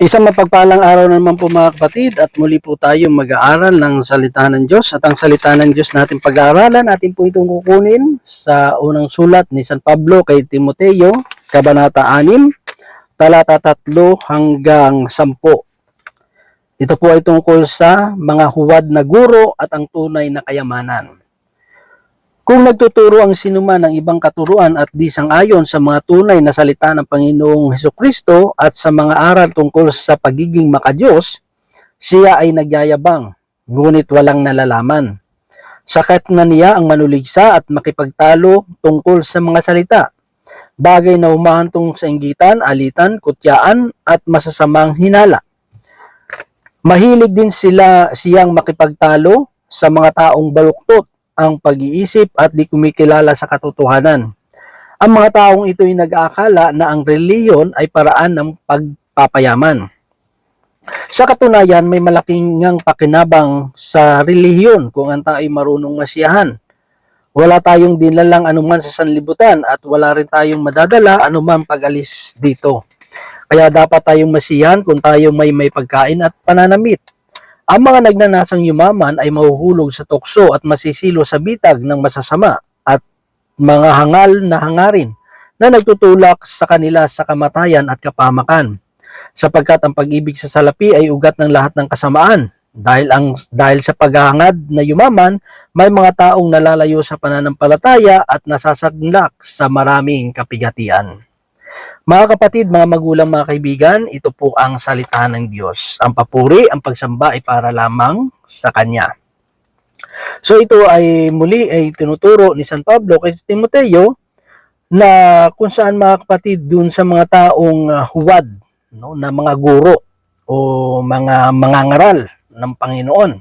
Isang mapagpalang araw naman po mga kapatid at muli po tayo mag-aaral ng salita ng Diyos at ang salita ng Diyos natin pag-aaralan natin po itong kukunin sa unang sulat ni San Pablo kay Timoteo, Kabanata 6, talata 3 hanggang 10. Ito po ay tungkol sa mga huwad na guro at ang tunay na kayamanan. Kung nagtuturo ang sinuman ng ibang katuruan at di sang-ayon sa mga tunay na salita ng Panginoong Heso Kristo at sa mga aral tungkol sa pagiging makadiyos, siya ay nagyayabang, ngunit walang nalalaman. Sakat na niya ang manuligsa at makipagtalo tungkol sa mga salita. Bagay na humahantong sa inggitan, alitan, kutyaan at masasamang hinala. Mahilig din sila siyang makipagtalo sa mga taong baluktot ang pag-iisip at di kumikilala sa katotohanan. Ang mga taong ito ay nag-aakala na ang reliyon ay paraan ng pagpapayaman. Sa katunayan, may malaking ngang pakinabang sa relihiyon kung ang tao ay marunong masiyahan. Wala tayong dinalang anuman sa sanlibutan at wala rin tayong madadala anuman pag-alis dito. Kaya dapat tayong masiyahan kung tayo may may pagkain at pananamit. Ang mga nagnanasang yumaman ay mahuhulog sa tukso at masisilo sa bitag ng masasama at mga hangal na hangarin na nagtutulak sa kanila sa kamatayan at kapamakan. Sapagkat ang pag-ibig sa salapi ay ugat ng lahat ng kasamaan. Dahil, ang, dahil sa paghahangad na yumaman, may mga taong nalalayo sa pananampalataya at nasasaglak sa maraming kapigatian. Mga kapatid, mga magulang, mga kaibigan, ito po ang salita ng Diyos. Ang papuri, ang pagsamba ay para lamang sa Kanya. So ito ay muli ay tinuturo ni San Pablo kay Timoteo na kung saan mga kapatid dun sa mga taong uh, huwad no, na mga guro o mga mangangaral ng Panginoon.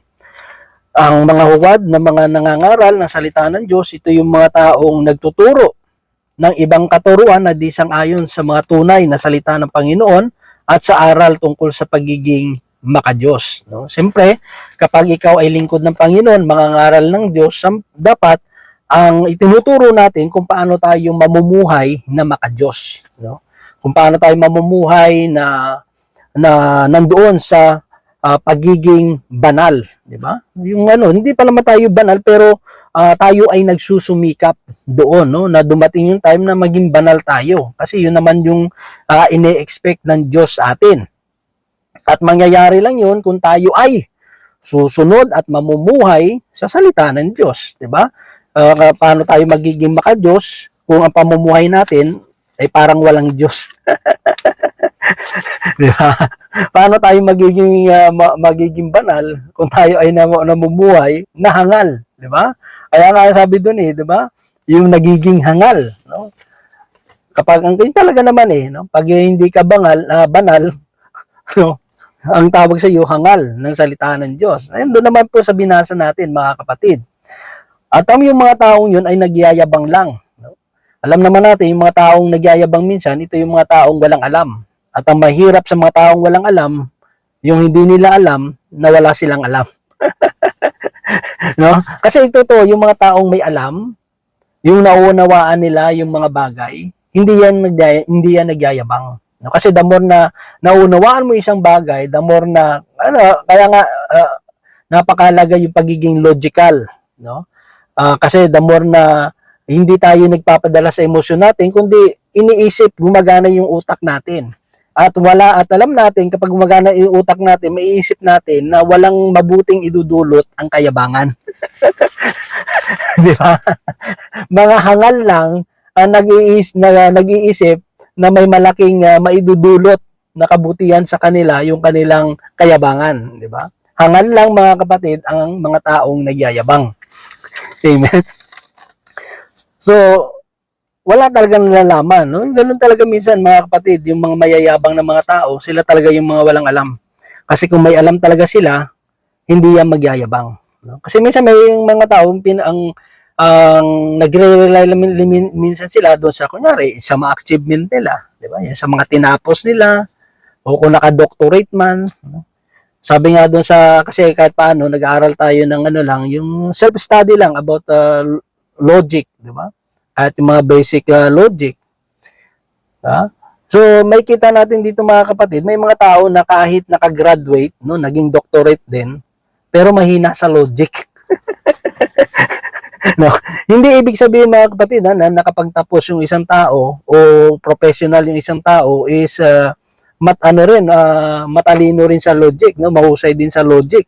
Ang mga huwad na mga nangangaral ng salita ng Diyos, ito yung mga taong nagtuturo ng ibang katuruan na di sang-ayon sa mga tunay na salita ng Panginoon at sa aral tungkol sa pagiging makadiyos. No? Siyempre, kapag ikaw ay lingkod ng Panginoon, mangangaral ng Diyos, dapat ang itinuturo natin kung paano tayo mamumuhay na makadiyos. No? Kung paano tayo mamumuhay na na nandoon sa ah, pagiging banal, di ba? Yung ano, hindi pa naman tayo banal pero ah, tayo ay nagsusumikap doon, no? Na dumating yung time na maging banal tayo. Kasi yun naman yung ah, ine-expect ng Diyos sa atin. At mangyayari lang yun kung tayo ay susunod at mamumuhay sa salita ng Diyos, di ba? Ah, paano tayo magiging makadiyos kung ang pamumuhay natin ay parang walang Diyos. di ba? Paano tayo magiging ma- magiging banal kung tayo ay nam- namumuhay na hangal, di ba? Kaya nga sabi doon eh, di ba? Yung nagiging hangal, no? Kapag ang yun talaga naman eh, no? Pag hindi ka bangal, ah, banal, no? ang tawag sa iyo hangal ng salita ng Diyos. Ayun doon naman po sa binasa natin mga kapatid. At ang yung mga taong yun ay nagyayabang lang. No? Alam naman natin, yung mga taong nagyayabang minsan, ito yung mga taong walang alam. At ang mahirap sa mga taong walang alam, yung hindi nila alam, na wala silang alam. no? Kasi ito to, yung mga taong may alam, yung nauunawaan nila yung mga bagay, hindi yan, nagyay, hindi yan nagyayabang. No? Kasi the more na naunawaan mo isang bagay, the more na, ano, kaya nga, ah, napakalaga yung pagiging logical. No? Ah, kasi the more na hindi tayo nagpapadala sa emosyon natin, kundi iniisip, gumagana yung utak natin. At wala, at alam natin, kapag gumagana yung utak natin, maiisip natin na walang mabuting idudulot ang kayabangan. Di ba? Mga hangal lang ang nag-iis, na, nag-iisip na may malaking ah, maidudulot na kabutihan sa kanila yung kanilang kayabangan, di ba? Hangal lang mga kapatid ang mga taong nagyayabang. Amen. So, wala talagang nalalaman, no? Ganun talaga minsan mga kapatid, yung mga mayayabang na mga tao, sila talaga yung mga walang alam. Kasi kung may alam talaga sila, hindi yan magyayabang. No? Kasi minsan may mga tao pin ang ang nagre-rely min- min- minsan sila doon sa kunyari sa mga achievement nila, di ba? Yan sa mga tinapos nila o kung naka-doctorate man, no? Sabi nga doon sa kasi kahit paano nag-aaral tayo ng ano lang, yung self-study lang about uh, logic, di ba? Kahit yung mga basic uh, logic. Ha? So, may kita natin dito mga kapatid, may mga tao na kahit nakagraduate, no, naging doctorate din, pero mahina sa logic. no, hindi ibig sabihin mga kapatid ha, na nakapagtapos yung isang tao o professional yung isang tao is uh, mat ano rin ah, matalino rin sa logic, no, mahusay din sa logic.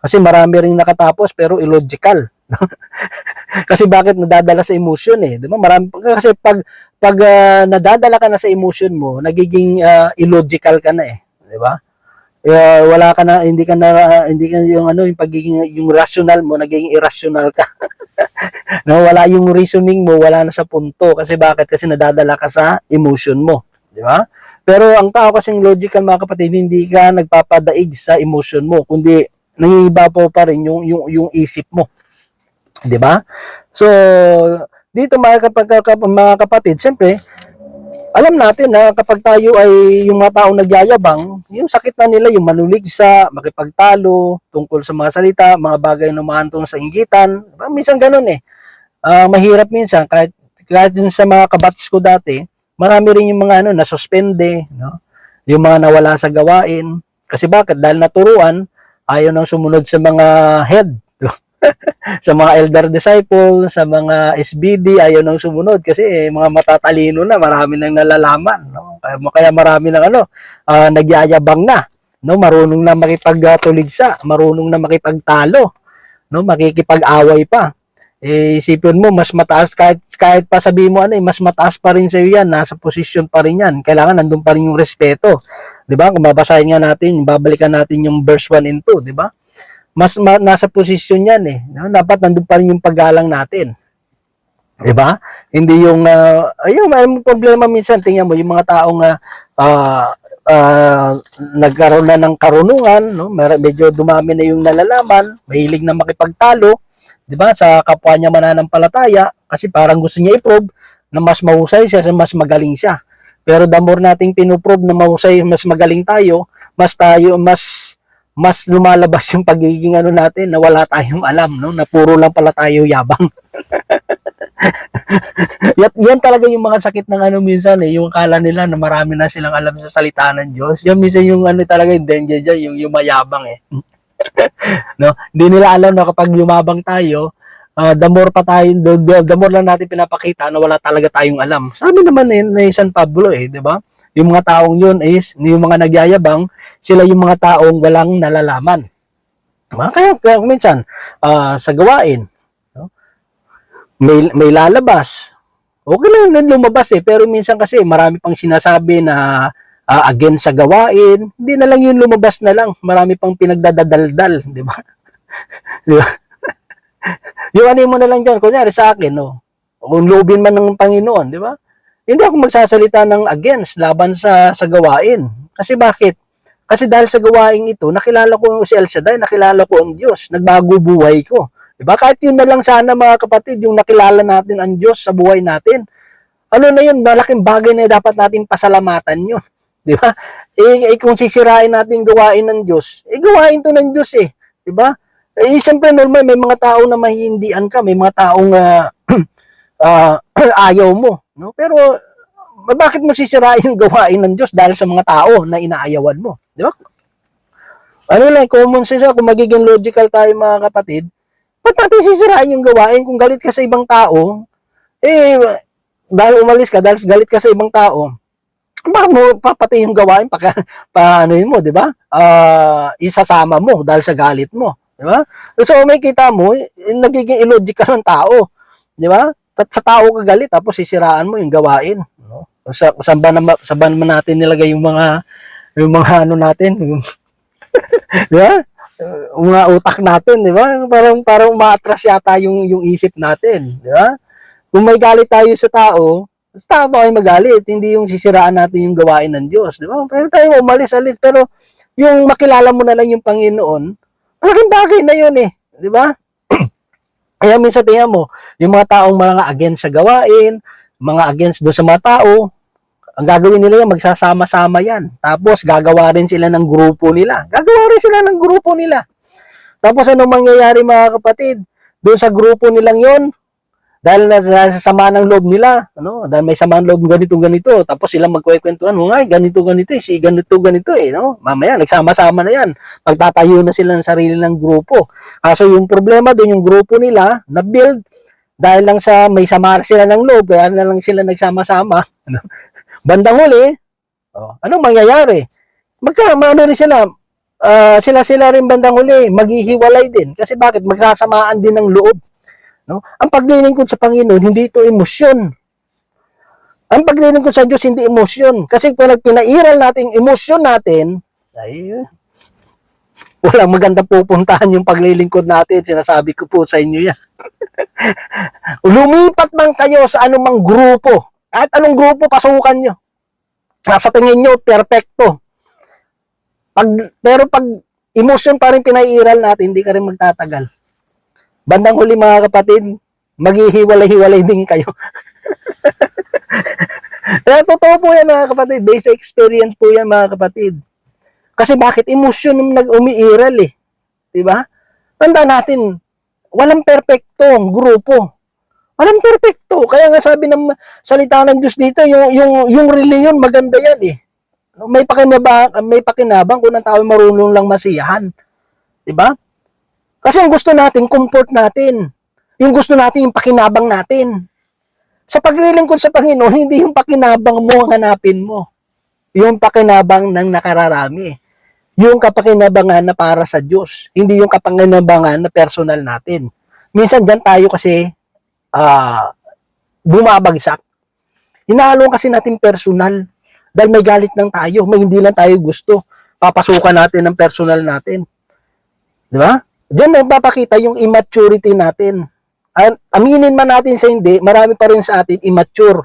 Kasi marami ring nakatapos pero illogical. kasi bakit nadadala sa emotion eh, 'di ba? Marami kasi pag pag ah, nadadala ka na sa emotion mo, nagiging ah, illogical ka na eh, 'di ba? Eh, wala ka na hindi ka na hindi ka yung ano yung pagiging yung rational mo nagiging irrational ka. no, wala yung reasoning mo, wala na sa punto kasi bakit? Kasi nadadala ka sa emotion mo, 'di ba? Pero ang tao kasing logical mga kapatid, hindi ka nagpapadaig sa emotion mo, kundi nangiiba po pa rin yung yung yung isip mo. 'Di ba? So, dito mga kapag kap- mga kapatid, siyempre, alam natin na kapag tayo ay yung mga taong nagyayabang, yung sakit na nila, yung manuligsa, makipagtalo, tungkol sa mga salita, mga bagay na umahantong sa inggitan. Diba? Minsan ganun eh. Ah, mahirap minsan, kahit, kahit yun sa mga kabats ko dati, marami rin yung mga ano, nasuspende, no? yung mga nawala sa gawain. Kasi bakit? Dahil naturuan, ayaw nang sumunod sa mga head. sa mga elder disciple, sa mga SBD, ayaw nang sumunod kasi eh, mga matatalino na, marami nang nalalaman. No? Kaya, kaya marami nang ano, ah, nagyayabang na. No? Marunong na makipagtuligsa, marunong na makipagtalo, no? makikipag-away pa. Eh, isipin mo, mas mataas, kahit, kahit pa sabihin mo ano, eh, mas mataas pa rin sa iyo yan, nasa posisyon pa rin yan. Kailangan nandun pa rin yung respeto. 'Di ba? Kung babasahin nga natin, babalikan natin yung verse 1 and 2, 'di ba? Mas ma- nasa posisyon yan eh. No? Dapat nandun pa rin yung paggalang natin. 'Di ba? Hindi yung uh, ayun, may problema minsan tingnan mo yung mga taong uh, ah, nagkaroon na ng karunungan, no? Medyo dumami na yung nalalaman, mahilig na makipagtalo, 'di ba? Sa kapwa niya mananampalataya kasi parang gusto niya i-prove na mas mahusay siya, mas magaling siya. Pero the more nating pinuprove na mahusay, mas magaling tayo, mas tayo mas mas lumalabas yung pagiging ano natin na wala tayong alam, no? Na puro lang pala tayo yabang. yan, yan talaga yung mga sakit ng ano minsan eh, yung akala nila na marami na silang alam sa salita ng Diyos. Yan minsan yung ano talaga yung danger dyan, yung, yung mayabang eh. no? Hindi nila alam na kapag yumabang tayo, ah, the more pa tayo, the, the, the more lang natin pinapakita na wala talaga tayong alam. Sabi naman eh, ni San Pablo eh, di ba? Yung mga taong yun is, yung mga nagyayabang, sila yung mga taong walang nalalaman. Diba? Kaya, kaya minsan, ah, sa gawain, no? may, may lalabas. Okay lang na lumabas eh, pero minsan kasi marami pang sinasabi na ah, against sa gawain, hindi na lang yun lumabas na lang. Marami pang pinagdadadaldal, di ba? di ba? Yung ano mo na lang dyan, kunyari sa akin, no? Kung loobin man ng Panginoon, di ba? Hindi ako magsasalita ng against laban sa sa gawain. Kasi bakit? Kasi dahil sa gawain ito, nakilala ko si El Shaddai, nakilala ko ang Diyos, nagbago buhay ko. Di ba? Kahit yun na lang sana mga kapatid, yung nakilala natin ang Diyos sa buhay natin. Ano na yun, malaking bagay na dapat natin pasalamatan yun. Di ba? Eh, eh, kung sisirain natin gawain ng Diyos, eh gawain to ng Diyos eh. Di ba? Eh, siyempre normal, may mga tao na mahihindian ka, may mga taong ah, ah, ayaw mo. No? Pero, bakit mo sisirain yung gawain ng Diyos dahil sa mga tao na inaayawan mo? Di ba? Ano lang, common sense kung magiging logical tayo mga kapatid, ba't natin sisirain yung gawain kung galit ka sa ibang tao? Eh, dahil umalis ka, dahil galit ka sa ibang tao, bakit mo papatay yung gawain pa, pa ano yun mo, di ba? Ah, isasama mo dahil sa galit mo, di ba? So may kita mo, eh, nagiging illogical ng tao, di ba? At sa tao ka galit tapos sisiraan mo yung gawain, no? Sa saan ba naman saan ba naman natin nilagay yung mga yung mga ano natin, di ba? Mga utak natin, di ba? Parang parang maatras yata yung yung isip natin, di ba? Kung may galit tayo sa tao, sa tao tayo magalit, hindi yung sisiraan natin yung gawain ng Diyos, di ba? Pero tayo umalis alis, pero yung makilala mo na lang yung Panginoon, malaking bagay na yun eh, di ba? Kaya minsan tingnan mo, yung mga taong mga against sa gawain, mga against doon sa mga tao, ang gagawin nila yan, magsasama-sama yan. Tapos gagawa rin sila ng grupo nila. Gagawa rin sila ng grupo nila. Tapos anong mangyayari mga kapatid? Doon sa grupo nilang yon, dahil na sa sa sama ng loob nila, ano, dahil may sama ng loob ganito ganito, tapos sila magkwekwentuhan, "Oh, nga, ganito ganito, eh, si ganito ganito eh, no? Mamaya nagsama-sama na 'yan. Magtatayo na sila ng sarili ng grupo. Kaso yung problema doon yung grupo nila na build dahil lang sa may sama sila ng loob, kaya na lang sila nagsama-sama. Ano? Bandang huli, oh, anong mangyayari? Magka, ano rin sila, ah, sila-sila rin bandang huli, maghihiwalay din. Kasi bakit? Magsasamaan din ng loob. No? Ang paglilingkod sa Panginoon, hindi ito emosyon. Ang paglilingkod sa Diyos, hindi emosyon. Kasi kung pinairal natin emosyon natin, ay, walang maganda pupuntahan yung paglilingkod natin. Sinasabi ko po sa inyo yan. Lumipat man kayo sa anumang grupo. At anong grupo, pasukan nyo. Nasa tingin nyo, perfecto. Pag, pero pag emosyon pa rin pinairal natin, hindi ka rin magtatagal. Bandang huli mga kapatid, maghihiwalay-hiwalay din kayo. Pero totoo po yan mga kapatid, based experience po yan mga kapatid. Kasi bakit emosyon yung nag-umiiral eh. 'Di ba? Tanda natin, walang perpektong grupo. Walang perpekto. Kaya nga sabi ng salita ng Diyos dito, yung yung yung reliyon maganda yan eh. May pakinabang, may pakinabang kung ang tao marunong lang masiyahan. 'Di ba? Kasi ang gusto natin, comfort natin. Yung gusto natin, yung pakinabang natin. Sa paglilingkod sa Panginoon, hindi yung pakinabang mo ang hanapin mo. Yung pakinabang ng nakararami. Yung kapakinabangan na para sa Diyos. Hindi yung kapakinabangan na personal natin. Minsan dyan tayo kasi ah bumabagsak. Hinahalo kasi natin personal. Dahil may galit lang tayo. May hindi lang tayo gusto. Papasukan natin ang personal natin. Di ba? Diyan nagpapakita yung immaturity natin. Aminin man natin sa hindi, marami pa rin sa atin immature.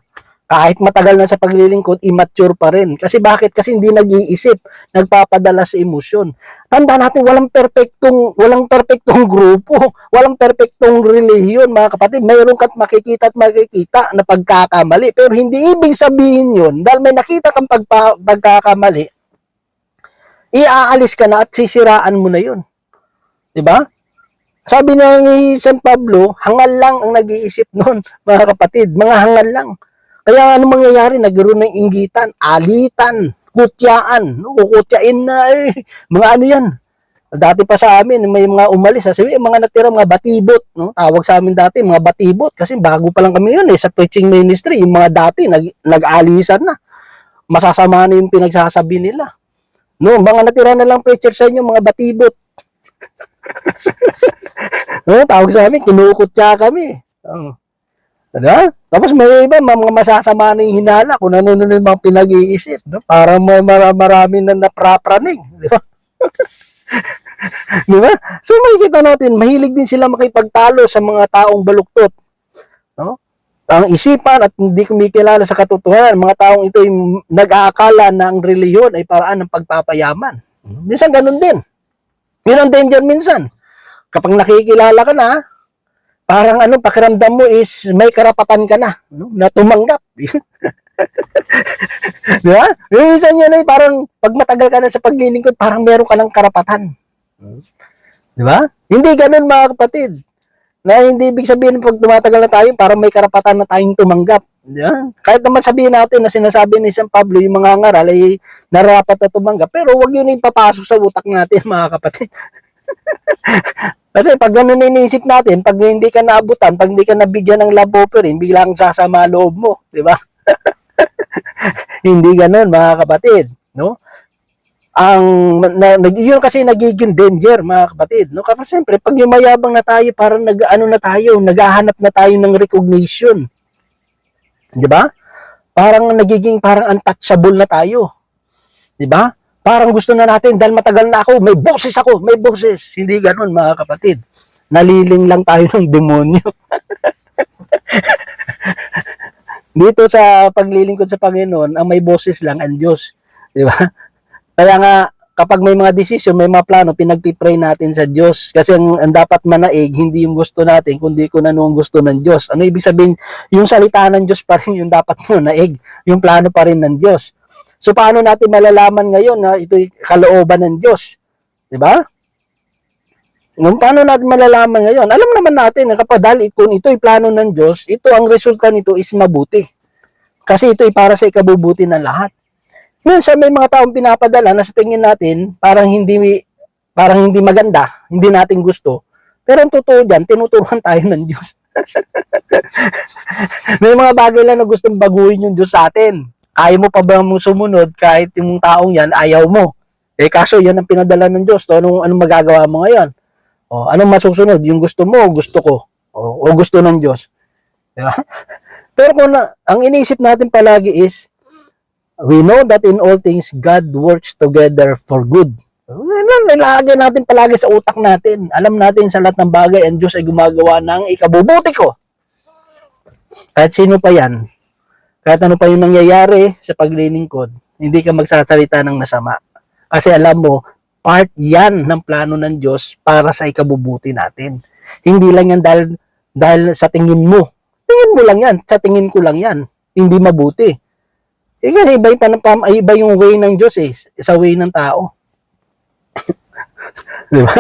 Kahit matagal na sa paglilingkod, immature pa rin. Kasi bakit? Kasi hindi nag-iisip, nagpapadala sa emosyon. Tanda natin, walang perpektong, walang perpektong grupo, walang perpektong relihiyon, mga kapatid. Mayroon ka't makikita at makikita na pagkakamali. Pero hindi ibig sabihin yun, dahil may nakita kang pagpa, pagkakamali, iaalis ka na at sisiraan mo na yun. 'Di ba? Sabi na ni San Pablo, hangal lang ang nag-iisip noon, mga kapatid, mga hangal lang. Kaya ano mangyayari? Nagkaroon ng inggitan, alitan, kutyaan, kukutyain na eh. Mga ano yan. Dati pa sa amin, may mga umalis, sabi, mga natira, mga batibot, no? Tawag sa amin dati, mga batibot, kasi bago pa lang kami yun eh, sa preaching ministry, yung mga dati, nag, nag-alisan na. Masasama na yung pinagsasabi nila. No, mga natira na lang preacher sa inyo, mga batibot. no, tawag sa amin, kinukutya kami. Oh. Diba? Tapos may iba, mga masasama na yung hinala kung ano na yung mga pinag-iisip. No? Para may mara- marami na naprapraning. Di ba? Di ba? So makikita natin, mahilig din sila makipagtalo sa mga taong baluktot. No? Ang isipan at hindi kumikilala sa katotohanan, mga taong ito ay nag-aakala na ang reliyon ay paraan ng pagpapayaman. Minsan ganun din. Yun ang danger minsan. Kapag nakikilala ka na, parang ano, pakiramdam mo is may karapatan ka na, no? na tumanggap. Di ba? Yung Minsan yun ay parang pag matagal ka na sa paglilingkod, parang meron ka ng karapatan. Di ba? Hindi ganun mga kapatid. Na hindi ibig sabihin pag tumatagal na tayo, parang may karapatan na tayong tumanggap. Ba? Kahit naman sabihin natin na sinasabi ni San Pablo, yung mga ngaral ay narapat na tumanggap. Pero wag yun yung papasok sa utak natin mga kapatid. Kasi pag ganun iniisip natin, pag hindi ka naabutan, pag hindi ka nabigyan ng love offering, biglang sasama loob mo, di ba? hindi ganun mga kapatid, no? Ang na, yun kasi nagiging danger mga kapatid, no? Kasi siyempre pag yumayabang na tayo, parang nag ano na tayo, naghahanap na tayo ng recognition. Di ba? Parang nagiging parang untouchable na tayo. Di ba? Parang gusto na natin dahil matagal na ako, may boses ako, may boses. Hindi ganun mga kapatid. Naliling lang tayo ng demonyo. Dito sa paglilingkod sa Panginoon, ang may boses lang ang Diyos. Di ba? Kaya nga, kapag may mga desisyon, may mga plano, pinagpipray natin sa Diyos. Kasi ang, ang dapat manaig, hindi yung gusto natin, kundi kung ano ang gusto ng Diyos. Ano ibig sabihin? Yung salita ng Diyos pa rin yung dapat mo naig. Yung plano pa rin ng Diyos. So, paano natin malalaman ngayon na ito'y kalooban ng Diyos? Di ba? Nung paano natin malalaman ngayon? Alam naman natin na kapag dahil kung ito ay plano ng Diyos, ito ang resulta nito is mabuti. Kasi ito ay para sa ikabubuti ng lahat. Minsan may mga taong pinapadala na sa tingin natin parang hindi parang hindi maganda, hindi natin gusto. Pero ang totoo diyan, tinuturuan tayo ng Diyos. may mga bagay lang na gustong baguhin yung Diyos sa atin. Ayaw mo pa ba mong sumunod kahit yung taong yan ayaw mo? Eh kaso yan ang pinadala ng Diyos. To, anong, anong magagawa mo ngayon? O, anong masusunod? Yung gusto mo o gusto ko? O, o gusto ng Diyos? Diba? Pero kung na, ang iniisip natin palagi is, we know that in all things, God works together for good. Ano, nilagay natin palagi sa utak natin. Alam natin sa lahat ng bagay, ang Diyos ay gumagawa ng ikabubuti ko. Kahit sino pa yan, kahit ano pa yung nangyayari sa paglilingkod, hindi ka magsasalita ng masama. Kasi alam mo, part yan ng plano ng Diyos para sa ikabubuti natin. Hindi lang yan dahil, dahil sa tingin mo. Tingin mo lang yan, sa tingin ko lang yan. Hindi mabuti. Eh kasi iba panapam, iba yung way ng Diyos eh, sa way ng tao. Di ba?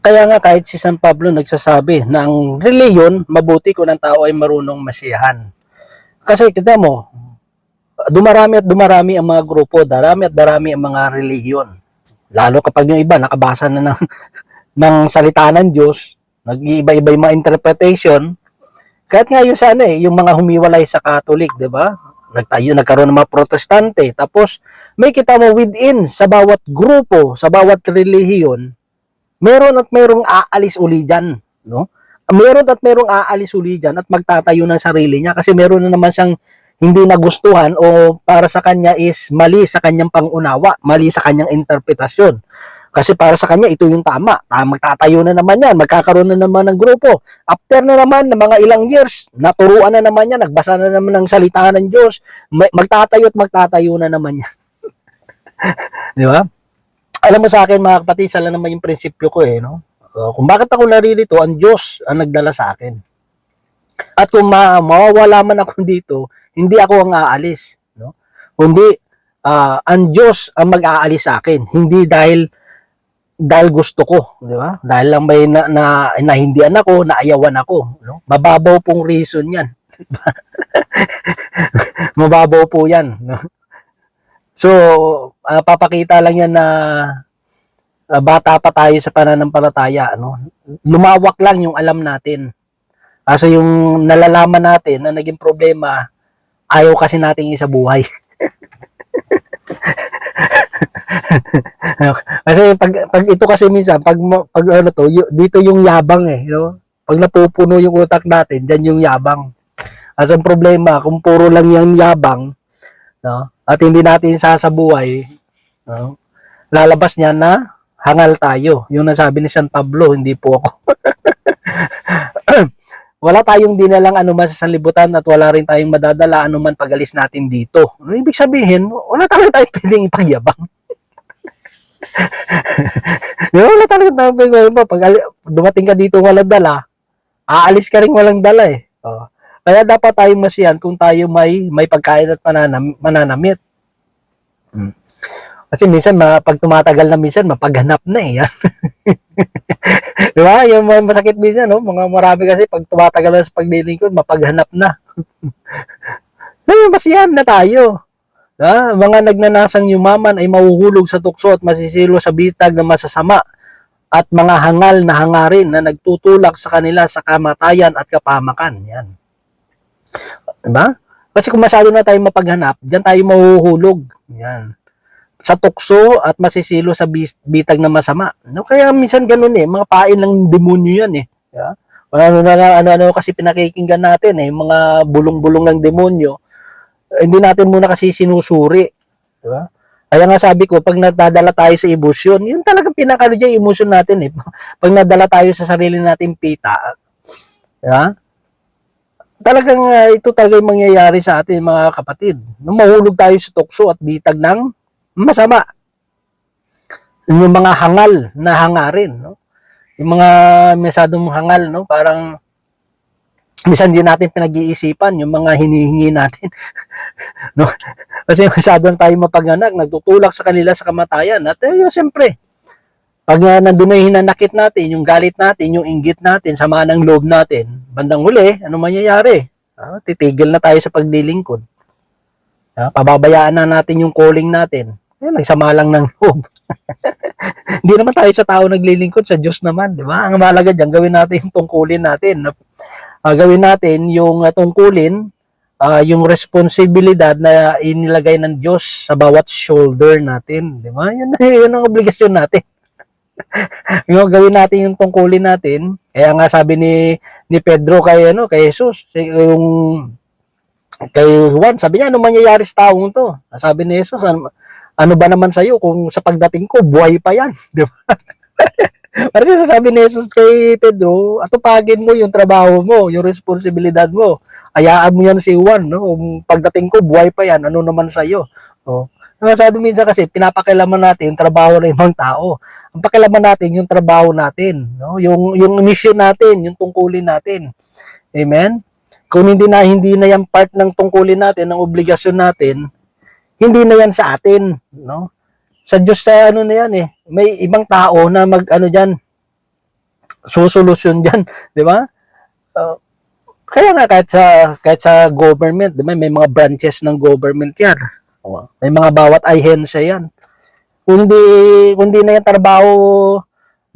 Kaya nga kahit si San Pablo nagsasabi na ang reliyon, mabuti kung ang tao ay marunong masiyahan. Kasi kita mo, dumarami at dumarami ang mga grupo, darami at darami ang mga reliyon. Lalo kapag yung iba nakabasa na ng, ng salita ng Diyos, nag-iiba-iba yung mga interpretation, kahit nga yung sana eh, yung mga humiwalay sa Catholic, di ba? Nagtayo, nagkaroon ng mga protestante. Tapos, may kita mo within sa bawat grupo, sa bawat relihiyon, meron at merong aalis uli dyan, no? Meron at merong aalis uli dyan at magtatayo ng sarili niya kasi meron na naman siyang hindi nagustuhan o para sa kanya is mali sa kanyang pangunawa, mali sa kanyang interpretasyon. Kasi para sa kanya, ito yung tama. Ah, magtatayo na naman yan. Magkakaroon na naman ng grupo. After na naman ng mga ilang years, naturuan na naman yan. Nagbasa na naman ng salita ng Diyos. Magtatayo at magtatayo na naman yan. Di ba? Alam mo sa akin, mga kapatid, sala naman yung prinsipyo ko eh. No? Uh, kung bakit ako naririto, ang Diyos ang nagdala sa akin. At kung ma- mawawala man ako dito, hindi ako ang aalis. No? Kundi, ah, ang Diyos ang mag-aalis sa akin. Hindi dahil dahil gusto ko, di ba? Dahil lang may na, na nahindian ako, naayawan ako, no? Mababaw pong reason 'yan. Mababaw po 'yan, no? So, ah, papakita lang 'yan na ah, bata pa tayo sa pananampalataya, no? Lumawak lang yung alam natin. Kaso yung nalalaman natin na naging problema, ayaw kasi nating isa buhay. kasi pag, pag ito kasi minsan, pag, pag ano to, dito yung yabang eh, you know? Pag napupuno yung utak natin, dyan yung yabang. As ang problema, kung puro lang yung yabang, no? at hindi natin sasabuhay, no? lalabas niya na hangal tayo. Yung nasabi ni San Pablo, hindi po ako. wala tayong dinalang anuman sa sanlibutan at wala rin tayong madadala anuman pag-alis natin dito. Ano ibig sabihin? Wala talaga tayong pwedeng ipagyabang. Di ba? Wala talaga tayong pwedeng pag ali- dumating ka dito walang dala, aalis ka rin walang dala eh. Oh. Kaya dapat tayong masiyan kung tayo may may pagkain at mananam, mananamit. Hmm. Kasi minsan, pag tumatagal na minsan, mapaghanap na eh. Yan. Di ba? Yung masakit minsan, no? Mga marami kasi pag tumatagal na sa paglilingkod, mapaghanap na. Sabi, masiyahan na tayo. Ha? Mga nagnanasang yumaman ay mahuhulog sa tukso at masisilo sa bitag na masasama at mga hangal na hangarin na nagtutulak sa kanila sa kamatayan at kapamakan. Yan. Diba? Kasi kung masyado na tayo mapaghanap, diyan tayo mahuhulog. Yan sa tukso at masisilo sa bitag na masama. No, kaya minsan ganun eh, mga pain ng demonyo yan eh. Yeah? Ano na ano, ano kasi pinakikinggan natin eh, mga bulong-bulong ng demonyo. Eh, hindi natin muna kasi sinusuri, di ba? Kaya nga sabi ko, pag nadadala tayo sa emosyon, yun talagang pinakano dyan, emosyon natin eh. Pag nadala tayo sa sarili nating pita, ba? Talagang ah, ito talaga yung mangyayari sa atin mga kapatid. Nung mahulog tayo sa tukso at bitag ng masama. Yung mga hangal na hangarin, no? Yung mga masyadong hangal, no? Parang minsan din natin pinag-iisipan yung mga hinihingi natin. no? Kasi masyado tayo mapanganak, nagtutulak sa kanila sa kamatayan. At eh, yun, siyempre, Pag uh, nandun na yung hinanakit natin, yung galit natin, yung inggit natin, sama ng loob natin, bandang huli, ano mangyayari? Ah, titigil na tayo sa paglilingkod. Ah, pababayaan na natin yung calling natin. Eh, nagsama lang ng loob. Hindi naman tayo sa tao naglilingkod, sa Diyos naman, di ba? Ang mahalaga dyan, gawin natin yung tungkulin natin. Uh, gawin natin yung uh, tungkulin, uh, yung responsibilidad na inilagay ng Diyos sa bawat shoulder natin, di ba? Yan, yun ang obligasyon natin. yung gawin natin yung tungkulin natin. Kaya nga sabi ni ni Pedro kay ano, kay Jesus, yung kay Juan, sabi niya, ano mangyayari sa taong to? Sabi ni Jesus, ano, ano ba naman sa'yo kung sa pagdating ko, buhay pa yan. Di ba? Pero sinasabi ni Jesus kay Pedro, atupagin mo yung trabaho mo, yung responsibilidad mo. Ayaan mo yan si Juan, no? Pagdating ko, buhay pa yan, ano naman sa'yo? Oh. Masyado minsan kasi pinapakilaman natin yung trabaho ng ibang tao. Ang pakilaman natin yung trabaho natin, no? Yung yung mission natin, yung tungkulin natin. Amen. Kung hindi na hindi na yan part ng tungkulin natin, ng obligasyon natin, hindi na yan sa atin, no? Sa Diyos sa ano na yan eh. May ibang tao na mag ano diyan susolusyon diyan, di ba? Uh, kaya nga kahit sa kahit sa government, di ba, may mga branches ng government yan. May mga bawat ahensya yan. Kung hindi na yan trabaho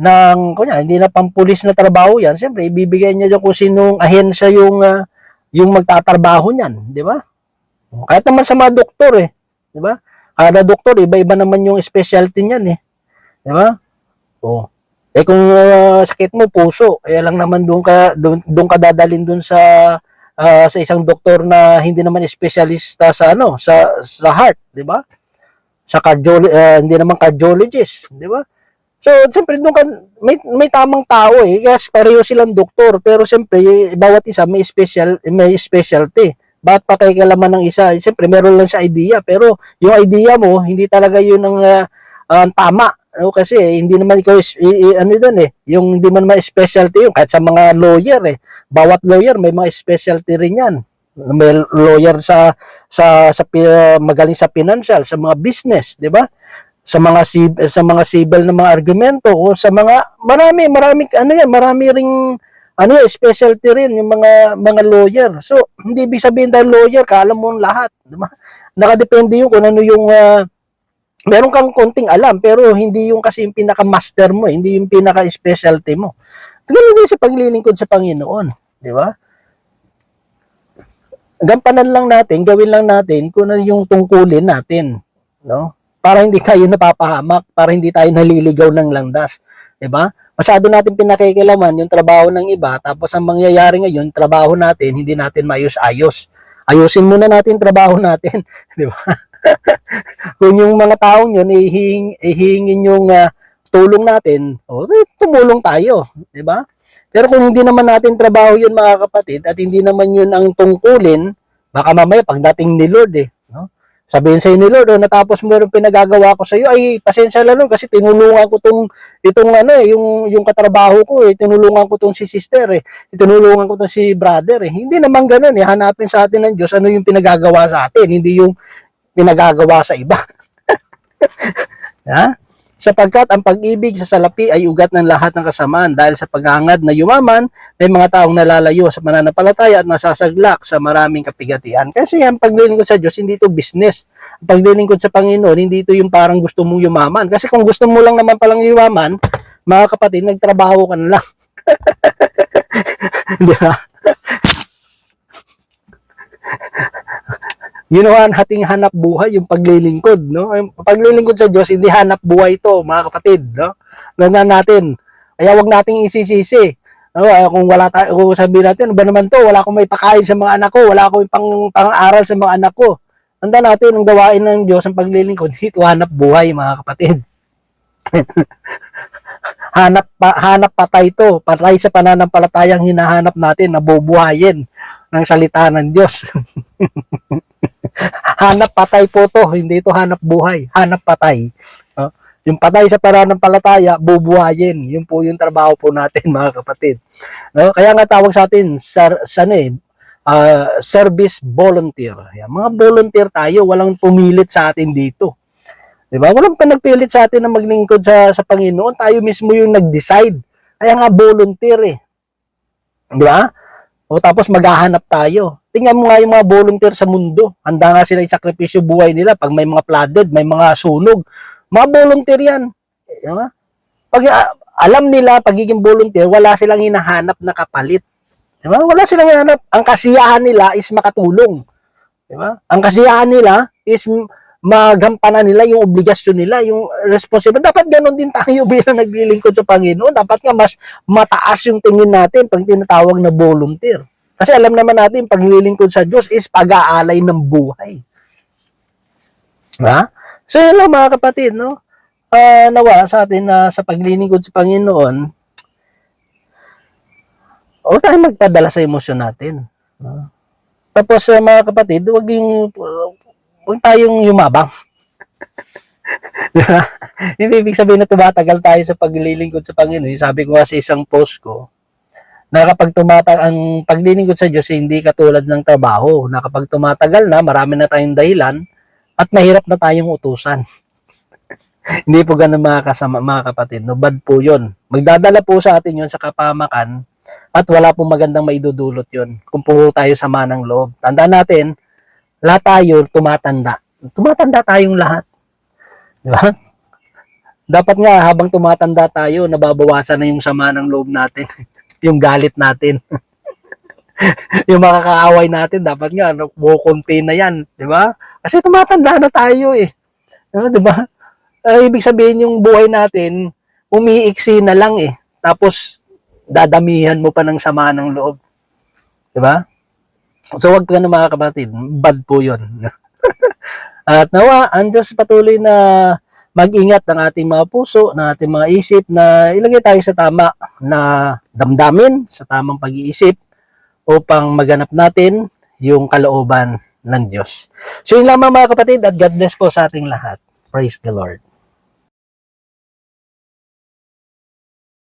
ng, kunya, hindi na pampulis na trabaho yan, siyempre, ibibigay niya dyan kung sinong ahensya yung, uh, yung magtatrabaho niyan, di ba? Kahit naman sa mga doktor eh, di ba? Kada doktor, iba-iba naman yung specialty niyan eh. Di ba? Oh. Eh kung uh, sakit mo puso, eh lang naman doon ka doon, doon ka dadalhin doon sa uh, sa isang doktor na hindi naman espesyalista sa ano, sa sa heart, 'di ba? Sa cardio uh, hindi naman cardiologist, 'di ba? So, siyempre doon ka may may tamang tao eh. Kasi pareho silang doktor, pero siyempre bawat isa may special may specialty. Bakit pa kailangan ng isa? Siyempre meron lang siya idea, pero yung idea mo hindi talaga 'yun ang uh, uh, tama. No, kasi eh, hindi naman ikaw is, i, i, ano doon eh, yung hindi man naman specialty yung kahit sa mga lawyer eh. Bawat lawyer may mga specialty rin yan. May lawyer sa sa sa uh, magaling sa financial, sa mga business, 'di ba? Sa mga sa mga civil na mga argumento o sa mga marami marami ano yan, marami ring ano yan, specialty rin yung mga mga lawyer. So, hindi ibig sabihin dahil lawyer, kaalam mo lahat, 'di ba? Nakadepende yung kung ano yung uh, meron kang konting alam pero hindi yung kasi yung pinaka-master mo, hindi yung pinaka-specialty mo. Ganun din sa paglilingkod sa Panginoon, di ba? Gampanan lang natin, gawin lang natin kung ano yung tungkulin natin, no? Para hindi tayo napapahamak, para hindi tayo naliligaw ng landas, di ba? Masyado natin pinakikilaman yung trabaho ng iba, tapos ang mangyayari ngayon, trabaho natin, hindi natin maayos-ayos. Ayusin muna natin trabaho natin, di ba? kung yung mga taong yun ihing, ihingin yung uh, tulong natin, oh, tumulong tayo, di ba? Pero kung hindi naman natin trabaho yun mga kapatid at hindi naman yun ang tungkulin, baka mamaya pagdating ni Lord eh? Sabihin sa ni Lord, oh, natapos mo yung pinagagawa ko sa iyo, ay pasensya lang kasi tinulungan ko tong itong ano eh, yung yung katrabaho ko eh, tinulungan ko tong si sister eh, tinulungan ko tong si brother eh. Hindi naman ganoon eh, hanapin sa atin ng Diyos ano yung pinagagawa sa atin, hindi yung pinagagawa sa iba. ha? Sapagkat ang pag-ibig sa salapi ay ugat ng lahat ng kasamaan dahil sa paghangad na yumaman, may mga taong nalalayo sa mananampalataya at nasasaglak sa maraming kapigatian. Kasi ang paglilingkod sa Diyos, hindi ito business. Ang paglilingkod sa Panginoon, hindi ito yung parang gusto mong yumaman. Kasi kung gusto mo lang naman palang yumaman, mga kapatid, nagtrabaho ka na lang. Di ba? Ginawa nating hanap buhay yung paglilingkod, no? Yung paglilingkod sa Diyos, hindi hanap buhay ito, mga kapatid, no? Nana natin. Kaya wag nating isisisi. No? Kung wala tayo, kung sabihin natin, ano ba naman to? Wala akong may pakain sa mga anak ko, wala akong pang pang-aral sa mga anak ko. Tanda natin ang gawain ng Diyos ang paglilingkod, dito hanap buhay, mga kapatid. hanap pa, hanap patay to, patay sa pananampalatayang hinahanap natin, nabubuhayin ng salita ng Diyos. hanap patay po to, hindi ito hanap buhay, hanap patay. Uh, yung patay sa pananampalataya, bubuhayin. Yun po yung trabaho po natin, mga kapatid. No? Kaya nga tawag sa atin, sar, san eh, uh, service volunteer. Yan, mga volunteer tayo, walang pumilit sa atin dito. Di ba? Walang pa nagpilit sa atin na maglingkod sa, sa Panginoon. Tayo mismo yung nag-decide. Kaya nga volunteer eh. Di ba? O tapos maghahanap tayo. Tingnan mo nga yung mga volunteer sa mundo. Handa nga sila isakripisyo buhay nila pag may mga flooded, may mga sunog. Mga volunteer yan. Di ba? Pag ah, alam nila, pagiging volunteer, wala silang hinahanap na kapalit. Di ba? Wala silang hinahanap. Ang kasiyahan nila is makatulong. Di ba? Ang kasiyahan nila is magampanan nila yung obligasyon nila, yung responsible. Dapat ganun din tayo bilang naglilingkod sa Panginoon. Dapat nga mas mataas yung tingin natin pag tinatawag na volunteer. Kasi alam naman natin, paglilingkod sa Diyos is pag-aalay ng buhay. Ha? So yun lang mga kapatid, no? Ah, nawa sa atin na sa paglilingkod sa Panginoon, huwag tayong magpadala sa emosyon natin. no? Tapos uh, mga kapatid, huwag yung huwag tayong yumabang. Di ba? Hindi ibig sabihin na tumatagal tayo sa paglilingkod sa Panginoon. Sabi ko nga sa isang post ko, na kapag tumata ang paglilingkod sa Diyos hindi katulad ng trabaho, na kapag tumatagal na, marami na tayong dahilan at mahirap na tayong utusan. hindi po ganun mga kasama, mga kapatid. No, bad po 'yon. Magdadala po sa atin 'yon sa kapamakan at wala pong magandang maidudulot 'yon kung puro tayo sama ng loob. Tandaan natin, lahat tayo tumatanda. Tumatanda tayong lahat. Di ba? Dapat nga habang tumatanda tayo, nababawasan na yung sama ng loob natin. yung galit natin. yung makakaaway natin, dapat nga, ano, kukunti na yan. Di ba? Kasi tumatanda na tayo eh. Di ba? Ah, ibig sabihin yung buhay natin, umiiksi na lang eh. Tapos, dadamihan mo pa ng sama ng loob. Di ba? So, wag ka na mga kapatid. Bad po yun. At nawa, ang Diyos patuloy na mag-ingat ng ating mga puso, ng ating mga isip na ilagay tayo sa tama na damdamin, sa tamang pag-iisip upang maganap natin yung kalooban ng Diyos. So yun lamang mga kapatid at God bless po sa ating lahat. Praise the Lord.